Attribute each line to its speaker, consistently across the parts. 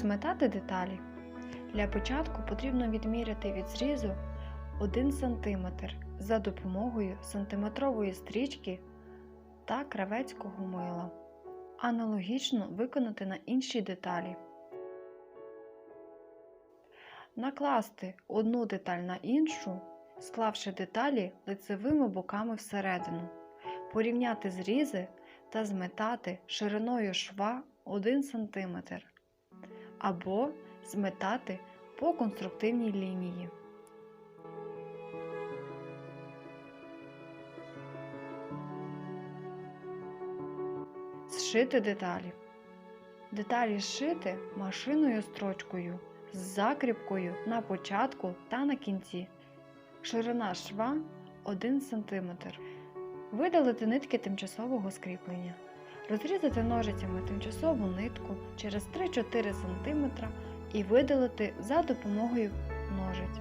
Speaker 1: Зметати деталі. Для початку потрібно відміряти від зрізу 1 см за допомогою сантиметрової стрічки та кравецького мила. Аналогічно виконати на інші деталі. Накласти одну деталь на іншу, склавши деталі лицевими боками всередину, порівняти зрізи та зметати шириною шва 1 см або зметати по конструктивній лінії. Зшити деталі. Деталі зшити машиною строчкою з закріпкою на початку та на кінці. Ширина шва 1 см. Видалити нитки тимчасового скріплення. Розрізати ножицями тимчасову нитку через 3-4 см і видалити за допомогою ножиць.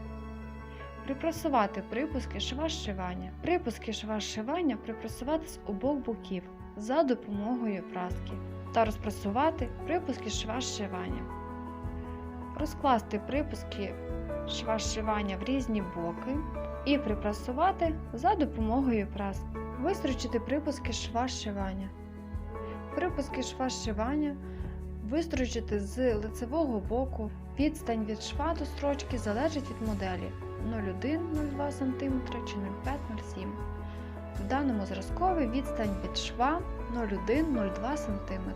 Speaker 1: Припрасувати припуски шва зшивання. Припуски шва зшивання припрасувати з обох боків за допомогою праски та розпрасувати припуски шва зшивання. Розкласти припуски шва зшивання в різні боки і припрасувати за допомогою праски. Вистрочити припуски шва зшивання. Припуски шва зшивання вистрочити з лицевого боку. Відстань від шва до строчки залежить від моделі 0,1-0,2 см чи 0,5-0,7 В даному зразкові відстань від шва 0,1-0,2 см.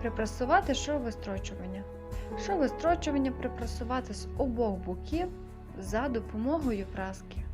Speaker 1: Припрасувати шововистрочування. Шововистрочування припрасувати з обох боків за допомогою праски.